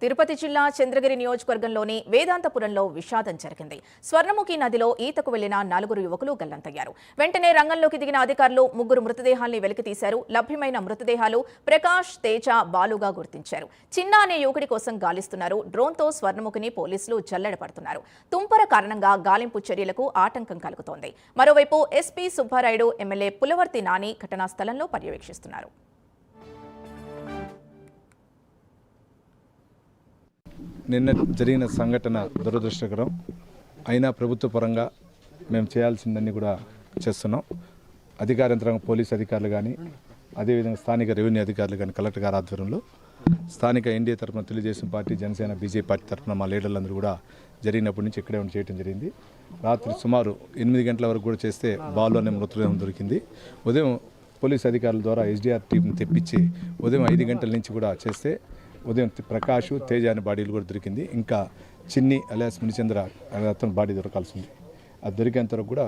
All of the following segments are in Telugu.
తిరుపతి జిల్లా చంద్రగిరి నియోజకవర్గంలోని వేదాంతపురంలో విషాదం జరిగింది. స్వర్ణముఖి నదిలో ఈతకు వెళ్ళిన నలుగురు యువకులు గల్లంతయ్యారు. వెంటనే రంగంలోకి దిగిన అధికారులు ముగ్గురు మృతదేహాల్ని వెలికితీశారు లభ్యమైన మృతదేహాలు ప్రకాష్ తేజ బాలుగా గుర్తించారు. చిన్న అనే యువకుడి కోసం గాలిస్తున్నారు. డ్రోన్తో స్వర్ణముఖిని పోలీసులు జల్లెడ పడుతున్నారు. తుంపర కారణంగా గాలింపు చర్యలకు ఆటంకం కలుగుతోంది. మరోవైపు ఎస్పీ సుబ్బారాయుడు ఎమ్మెల్యే పులవర్తి నాని ఘటనా స్థలంలో పర్యవేక్షిస్తున్నారు. నిన్న జరిగిన సంఘటన దురదృష్టకరం. అయినా ప్రభుత్వ పరంగా మేము చేయాల్సిందన్నీ కూడా చేస్తున్నాం. అధికార యంత్రాంగం పోలీస్ అధికారులు కానీ అదేవిధంగా స్థానిక రెవెన్యూ అధికారులు కానీ కలెక్టర్ గారి ఆధ్వర్యంలో స్థానిక ఎన్డీఏ తరఫున Telugu Desam party Janasena BJP party తరఫున మా లీడర్లందరూ కూడా జరిగినప్పటి నుంచి ఇక్కడే ఉండి చేయడం జరిగింది. రాత్రి సుమారు ఎనిమిది గంటల వరకు కూడా చేస్తే బాలు అనే మృతదేహం దొరికింది. ఉదయం పోలీస్ అధికారుల ద్వారా ఎస్డీఆర్ టీంని తెప్పించి ఉదయం ఐదు గంటల నుంచి కూడా చేస్తే ఉదయం ప్రకాష్ తేజ అనే బాడీలు కూడా దొరికింది. ఇంకా చిన్ని అలియాస్ మునిచంద్ర అనే బాడీ దొరకాల్సి ఉంది అది దొరికేంత వరకు కూడా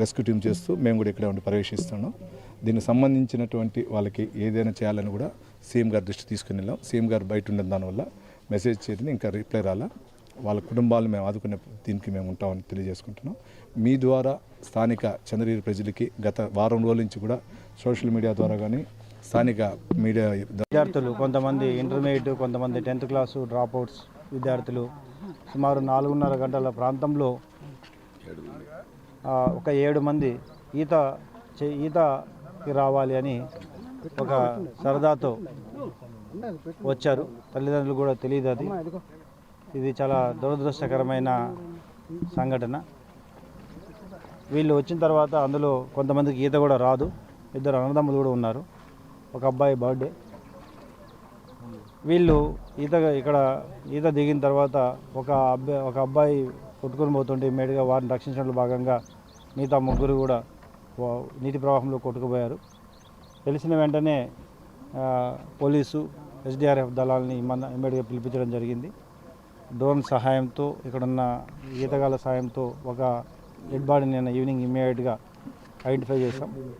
రెస్క్యూ టీం చేస్తూ మేము కూడా ఇక్కడే ఉండి పర్యవేక్షిస్తున్నాం. దీనికి సంబంధించినటువంటి వాళ్ళకి ఏదైనా చేయాలని కూడా సీఎం గారి దృష్టి తీసుకుని వెళ్ళాం. సీఎం గారు బయట ఉండడం దానివల్ల మెసేజ్ చేసింది ఇంకా రిప్లై రాలా. వాళ్ళ కుటుంబాలను మేము ఆదుకునే దీనికి మేము ఉంటామని తెలియజేసుకుంటున్నాం. మీ ద్వారా స్థానిక చంద్రగిరి ప్రజలకి గత వారం రోజుల నుంచి కూడా సోషల్ మీడియా ద్వారా కానీ స్థానిక మీడియా విద్యార్థులు కొంతమంది ఇంటర్మీడియట్ కొంతమంది టెన్త్ క్లాసు డ్రాప్అవుట్స్ విద్యార్థులు సుమారు నాలుగున్నర గంటల ప్రాంతంలో ఒక ఏడు మంది ఈత చే- ఈతకి రావాలి అని ఒక సరదాతో వచ్చారు. తల్లిదండ్రులు కూడా తెలియదు అది. ఇది చాలా దురదృష్టకరమైన సంఘటన. వీళ్ళు వచ్చిన తర్వాత అందులో కొంతమందికి ఈత కూడా రాదు. ఇద్దరు అన్నదమ్ములు కూడా ఉన్నారు. ఒక అబ్బాయి బర్త్డే. వీళ్ళు ఈత ఇక్కడ ఈత దిగిన తర్వాత ఒక అబ్బాయి ఒక అబ్బాయి కొట్టుకొని పోతుంటే ఇమ్మీడియట్గా వారిని రక్షించడంలో భాగంగా మిగతా ముగ్గురు కూడా నీటి ప్రవాహంలో కొట్టుకుపోయారు. తెలిసిన వెంటనే పోలీసు ఎస్డిఆర్ఎఫ్ దళాలని మన ఇమ్మీడియట్గా పిలిపించడం జరిగింది. డ్రోన్ సహాయంతో ఇక్కడున్న ఈతగాళ్ళ సహాయంతో ఒక డెడ్ బాడీని నిన్న ఈవినింగ్ ఇమ్మీడియట్గా ఐడెంటిఫై చేశాం.